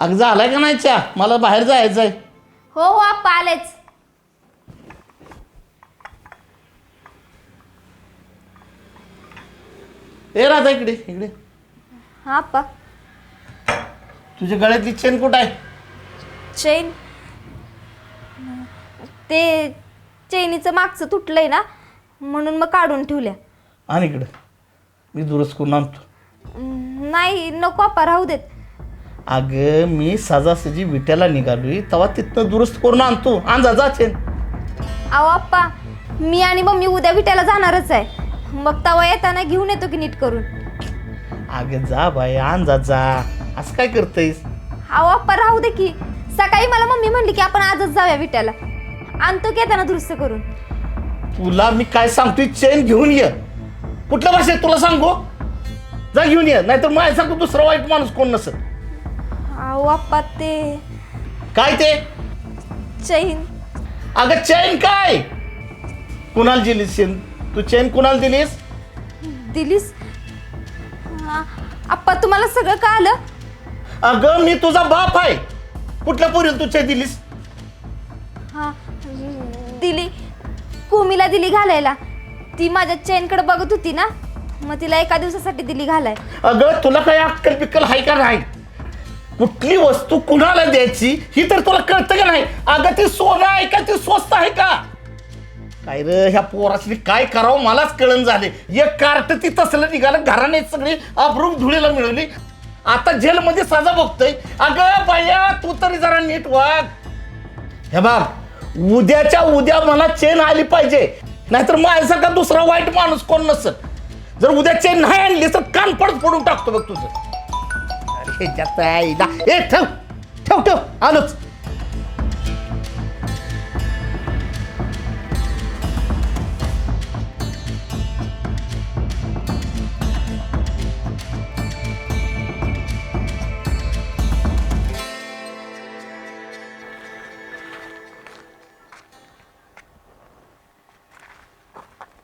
अगं झालाय का नाही चहा? मला बाहेर जायचं आहे हो हो आप्पा आलेच. ए राधा इकडे इकडे. हा आप्पा. तुझ्या गळ्यातली चेन कुठं आहे? चेन? ते चेनीचं मागचं तुटलंय ना म्हणून मग काढून ठेवल्या. आणि इकडं. मी दुरुस्त करून आणतो. अं, नाही नको आप्पा राहू देत. अगं मी सजासजी विट्याला निघालोय तेव्हा तिथनं दुरुस्त करून आणतो. आण जा जा चेन अहो आप्पा मी आणि मम्मी उद्या विट्याला जाणारच आहे. मग तवा येताना घेऊन येतो की नीट करून. अगं जा बाई आण जा. जा असं काय करतेस अहो आप्पा राहू दे की. सकाळी मला मम्मी म्हणली की आपण आजच जाऊया विट्याला. आणतो की येताना दुरुस्त करून. तुला मी काय सांगतोय चेन घेऊन ये. कुठल्या वर्षात तुला सांगू? जा घेऊन ये नाहीतर माझ्यासारखं दुसरा वाईट माणूस कोण नसत आप्पा ते काय ते? चैन. अगं चेन काय? कुणाला दिलीस चेन? तू चेन कुणाला दिलीस? दिलीस? आ- आप्पा तुम्हाला सगळं का आलं अगं मी तुझा बाप आहे. कुठल्या पोरीला तू चेन दिलीस? हा दिली. कुमीला दिली घालायला. ती माझ्या चेनकडे बघत होती ना? मग तिला एका दिवसासाठी दिली घालाय. अगं तुला काही अक्कल पिक्कल आहे का नाही? कुठली वस्तू कुणाला द्यायची ही तर तुला कळतं का नाही? अगं ती सोनं आहे का? ती स्वस्त आहे का? काय रे ह्या पोरासनी काय करावं? मलाच कळण झाले. एक कार्ट ती तसलं निघालं घराने सगळी अब्रूप धुळीला मिळवली. आता जेलमध्ये सजा बघतोय. अगं बाया तू तरी जरा नीट वाग. हे बाब उद्याच्या उद्या मला चेन आली पाहिजे. नाहीतर माझ्यासारखा दुसरा वाईट माणूस कोण नसत जर उद्या चेन नाही आणली तर कान पडत फोडून टाकतो बघ तुझं. अरे ह्याच्यात ए ठेव ठेव ठेव आलोच.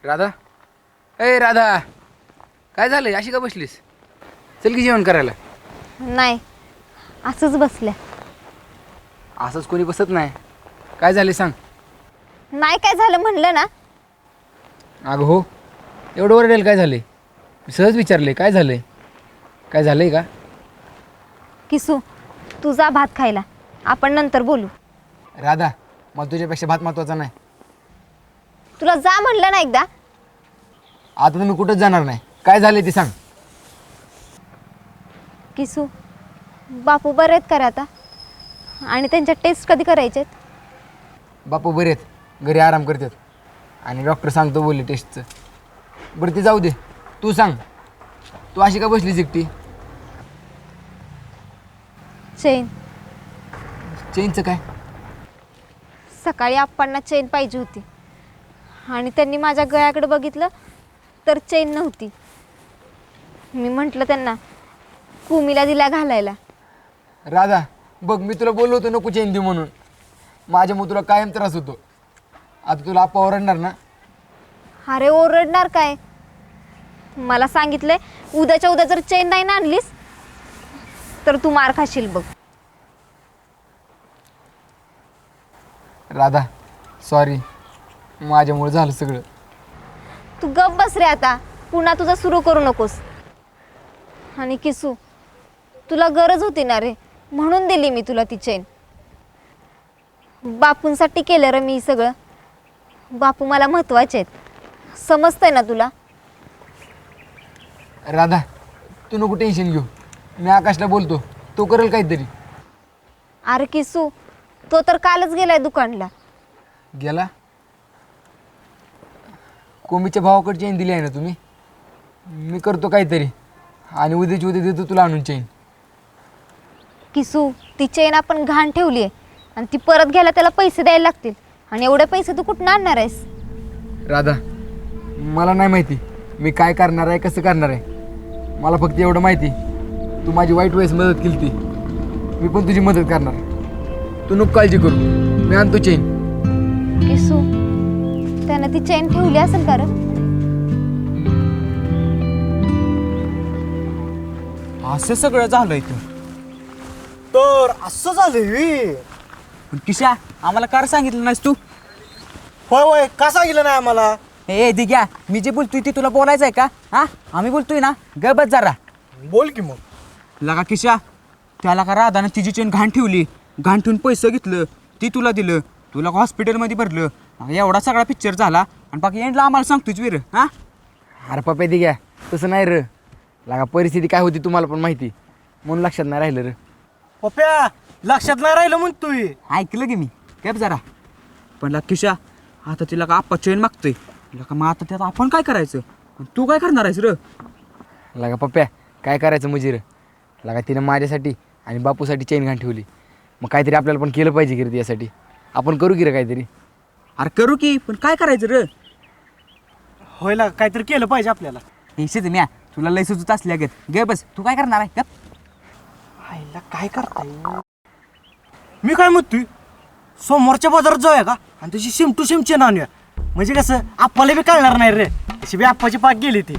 राधा. ए राधा. काय झालंय? अशी का बसलीस? चल की जेवण करायला. नाही. असंच बसल्या. असंच कोणी बसत नाही. काय झाले सांग. नाही काय झालं म्हणलं ना. अगं हो एवढं ओरडेल काय झाले? मी सहज विचारले काय झालंय काय झालंय का? किसू तुझा भात खायला. आपण नंतर बोलू. राधा मला तुझ्यापेक्षा भात महत्त्वाचा नाही. तुला जा म्हणलं ना एकदा. आता तुम्ही कुठंच जाणार नाही. काय झालंय ते सांग. किसू? बापू बरे आहेत का रे आता. आणि त्यांच्या टेस्ट कधी करायचे बापू बरे आहेत. घरी आराम करतात. आणि डॉक्टर सांगतो बोलले टेस्टचं बरं ते जाऊ दे. तू सांग. तू अशी का बसलीस एकटी? चेन. चेनचं काय? सकाळी आप्पांना चेन पाहिजे होती. आणि त्यांनी माझ्या गळ्याकडे बघितलं तर चेन नव्हती. मी म्हटलं त्यांना कुमीला दिला घालायला. राधा बघ मी तुला बोललो होतो नको चेन देऊ म्हणून माझ्यामुळे तुला कायम त्रास होतो. आता तुला आप्पा ओरडणार ना? अरे ओरडणार काय? मला सांगितलंय उद्याच्या उद्या जर चेन नाही ना आणलीस तर तू मार खाशील बघ. राधा सॉरी माझ्यामुळे झालं सगळं. तू गप बस रे आता. पुन्हा तुझं सुरू करू नकोस. आणि किसू तुला गरज होती ना रे. म्हणून दिली मी तुला ती चेन. बापूंसाठी केलं रे मी सगळं. बापू मला महत्त्वाचे आहेत. समजतंय ना तुला? राधा तू नको टेन्शन घेऊ. मी आकाशला बोलतो. तो करेल काहीतरी. अरे किसू तो तर कालच गेलाय दुकानला. गेला? कोमीच्या भावाकडे चेन दिली आहे ना तुम्ही? मी करतो काहीतरी. आणि उद्याची उद्या देतो तुला आणून चेन. किसू ती चेन आपण घाण ठेवली आहे. आणि ती परत घ्यायला त्याला पैसे द्यायला लागतील. आणि एवढे पैसे तू कुठून आणणार आहेस? राधा मला नाही माहिती. मी काय करणार आहे कसं करणार आहे? मला फक्त एवढं माहिती. तू माझी वाईट वेळेस मदत केली ती मी पण तुझी मदत करणार. तू नको काळजी करू. मी आणतो चेन किसू त्यानं ती चेन ठेवली असेल का रे? असं सगळं झालंय तर तर असं झालं. पण किशा आम्हाला कार सांगितलं नाहीस तू? होय होय. का सांगितलं नाही आम्हाला? ए दिग्या मी जे बोलतोय ते तुला बोलायचं आहे का? हा? आम्ही बोलतोय ना गबत जरा. बोल की मग. लगा किशा त्याला का राधानं तिची चेन घाण ठेवली. घाण ठेवून पैसे घेतलं ती तुला दिलं. तुला का हॉस्पिटलमध्ये भरलं. एवढा सगळा पिक्चर झाला. आणि बाकी एंडला आम्हाला सांगतोच वीर हा? अरे पप्पा ती घ्या तसं नाही र. लागा परिस्थिती काय होती तुम्हाला पण माहिती. म्हणून लक्षात नाही राहिलं र. पप्प्या लक्षात नाही राहिलं म्हणतोय ऐकलं की मी. गप जरा. पण ला किशा आता तिला का आप्पा चेन मागतोय. तिला का मग आता त्यात आपण काय करायचं? आणि तू काय करणार आहेस र? लागा पप्प्या काय करायचं म्हणजे र? लागा तिनं माझ्यासाठी आणि बापूसाठी चेन घाण ठेवली. मग काहीतरी आपल्याला पण केलं पाहिजे की रे यासाठी आपण करू की रे काहीतरी? अरे करू की पण काय करायचं र? होय लागा काहीतरी केलं पाहिजे आपल्याला. हे शेत म्या तुला लय सुचत असल्या गत गे बस तू काय करणार आहे? गप. आईला काय करताय? मी काय म्हणतोय? सोमवारच्या बाजारात जाऊया का? आणि तशी सेम टू सेम चेन आणूया. म्हणजे कसं आप्पाला बी कळणार नाही रे. तशी बी आप्पाची पाक गेली ती.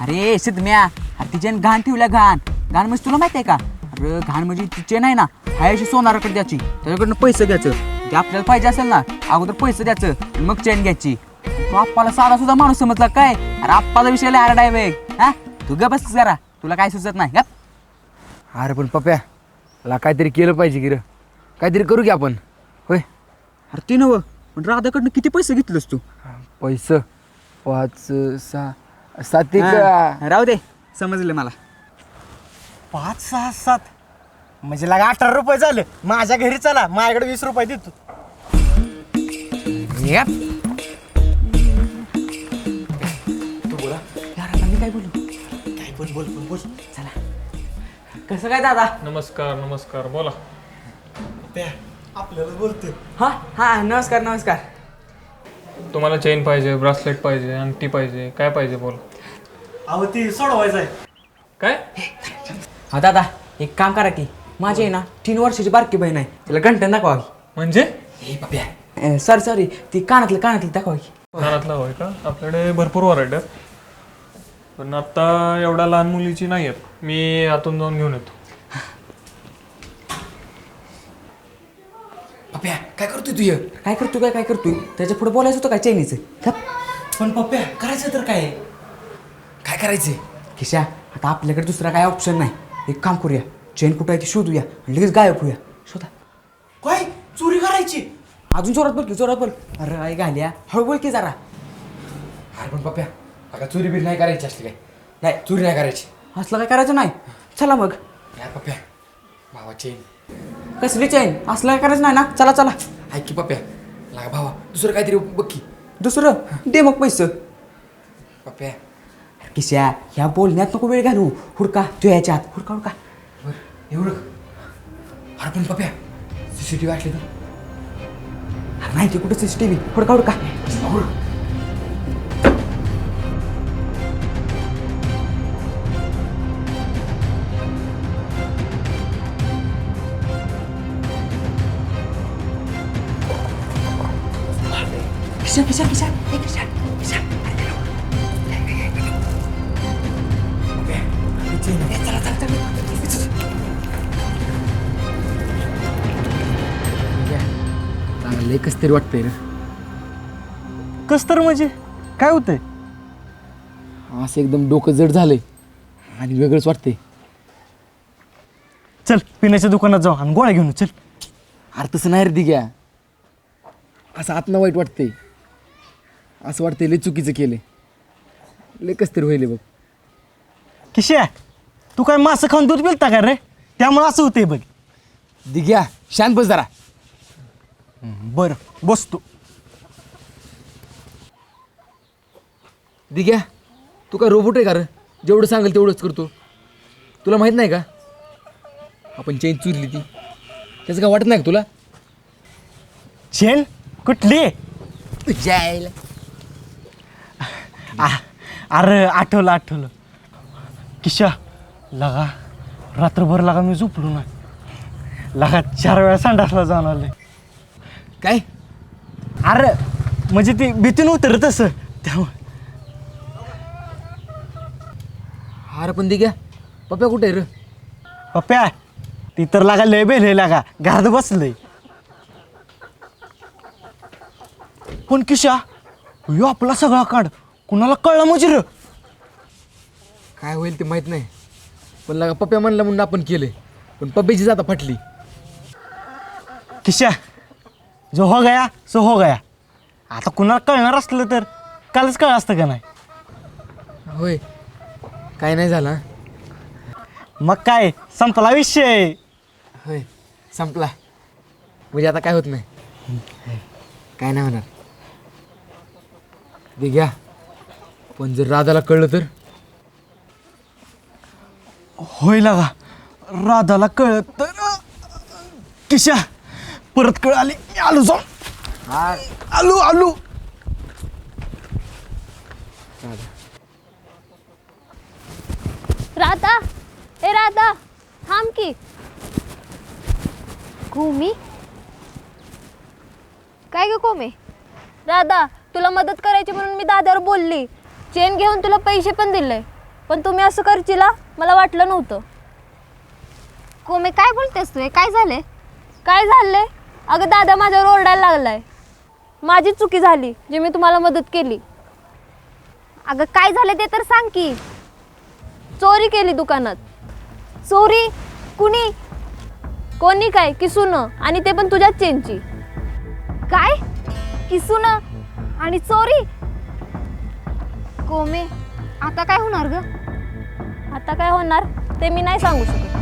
अरे सिद्धम्या अरे ती घाण ठेवल्या घाण. घाण म्हणजे तुला माहिती आहे का? अरे घाण म्हणजे ती नाही आहे ना हाय अशी सोनाराकडे द्यायची. त्याच्याकडनं पैसे द्यायचं ते आपल्याला पाहिजे असेल ना अगोदर पैसे द्यायचं आणि मग चेन घ्यायची. तू आप्पाला साधा सुद्धा माणूस समजला काय? अरे आप्पाचा विषय लय वेग हा? तू ग बस जरा. तुला काय सुचत नाही गप. अरे पण पप्प्या ला काहीतरी केलं पाहिजे की र. काहीतरी करू की आपण? होय? अरे ते नव पण राधाकडनं किती पैसे घेतलंस तू? पैसे? पाच सहा सात एक हा, राहू दे समजलं मला. पाच सहा सात. म्हणजे लागा अठरा रुपये झालं. माझ्या घरी चला माझ्याकडे वीस रुपये देतो. याप. यार आता मी काय बोलू? काय पण बोल पण बोल. कसं काय दादा? नमस्कार नमस्कार. बोला. त्या आपल्याला बोलतोय. हा हा नमस्कार नमस्कार. तुम्हाला चेन पाहिजे ब्रासलेट पाहिजे अंगठी पाहिजे काय पाहिजे बोला. अहो ती सोडवायचं आहे काय? हा दादा एक काम करा की माझी आहे ना तीन वर्षाची बारकी बहीण आहे. तिला घंटन दाखवा की म्हणजे सॉरी सॉरी ती कानातली कानातली दाखवा की कानातला होय का? आपल्याकडे भरपूर व्हरायटी पण आता एवढ्या लहान मुलीची नाही आहेत मी आतून जाऊन घेऊन येतो. पप्प्या काय करतोय तू हे? काय करतो काय काय करतोय? त्याच्या पुढे बोलायचं होतं काय चैनीचं. पण पप्प्या करायचं तर काय? काय करायचंय? खिशा आता आपल्याकडे दुसरा काय ऑप्शन नाही. एक काम करूया. चेन कुठं आहे ती शोधूया आणि लगेच गायब होऊया. शोधा. काय? चोरी करायची? अजून जोरात बोल की जोरात बोल. अरे आई घाल्या. हळू बोल की जरा. अरे पण पप्प्या आता चोरी बिरी नाही करायची असली काय? नाही चोरी नाही करायची. असलं काय करायचं नाही? चला मग. यार पप्प्या भावा चेन. कसली चैन? असलं काय करायचं नाही ना? चला चला. ऐक की पप्प्या लागा भावा. दुसरं काहीतरी बघ की. दुसरं? दे मग पैसे. पप्प्या किशा ह्या बोलण्यात नको वेळ घालू. हुडका तू याच्या आत हुडका हुडका. बरं एवढं अरे पण Pappya C C T V असली तर? अरे नाही ते कुठं सी टी व्ही हुडका. हुडका किशा किशा किशा ए, किशा किशा चांगलं एकच तरी वाटतंय रे. कस तर म्हणजे? काय होतंय? असं एकदम डोकं जड झालंय. आणि वेगळंच वाटतंय. चल पिण्याच्या दुकानात जाऊ आणि गोळ्या घेऊन चल. अरे तसं नाही रे दिग्या. असं आतनं वाईट वाटतंय. असं वाटतंय लय चुकीचं केलं लय कस तरी होईल बघ. किशा तू काय मासं खाऊन दूध पिलता का रे? त्यामुळे असं होतंय बघ. दिग्या शांत बस जरा. बरं बसतो. दिग्या तू काय रोबोट आहे का रे? जेवढं सांगेल तेवढंच करतो. तुला माहीत नाही का? आपण चेन चुरली ती. त्याचं काय वाटत नाही का तुला? चेन कुठली? जायला. आ, अरे आठवलं आठवलं. किशा लगा रात्रभर लगा मी झोपलो नाही. लगा चार वेळा संडासला जाऊन आले काय? अरे म्हणजे ते भीतीनं उतरत तसं त्यामुळे. अरे पण दिग्या पप्प्या कुठे रे? पप्प्या ती तर लागा लय बेल लागा. घरात बसलंय. पण किशा यो आपला सगळा काढ. कुणाला कळला म्हणजे रे काय होईल ते माहीत नाही. पण लगा पप्प्या म्हणलं म्हणून आपण केले पण पप्प्याची जाता फाटली. किशा जो हो गया सो हो गया. आता कुणाला कळणार असलं तर कालच कळ असतं का नाही? होय. काय नाही झालं? मग काय संपला विषय? होय. संपला. म्हणजे आता काय होत नाही. काय नाही होणार. ते घ्या. पण जर राधाला कळलं तर? होय लागा. राधाला कळत तर किशा परत कळ आली मी आलो जाऊन. आलो आलो. राधा ए राधा थांब की. कोमी? काय ग कोमे? दादा तुला मदत करायची म्हणून मी दादावर बोलली. चेन घेऊन तुला पैसे पण दिले पण तुम्ही असं करचिला मला वाटलं नव्हतं. कोमे काय बोलतेस तू? हे काय झालंय? काय झालंय? अगं दादा माझ्यावर ओरडायला लागलाय. माझी चुकी झाली जे मी तुम्हाला मदत केली. अगं काय झालं ते तर सांग की. चोरी केली दुकानात. चोरी? कुणी? कोणी काय? किसून. आणि ते पण तुझ्याच चेनची. काय? किसून? आणि चोरी? कोमे आता काय होणार ग? आता काय होणार ते मी नाही सांगू शकत.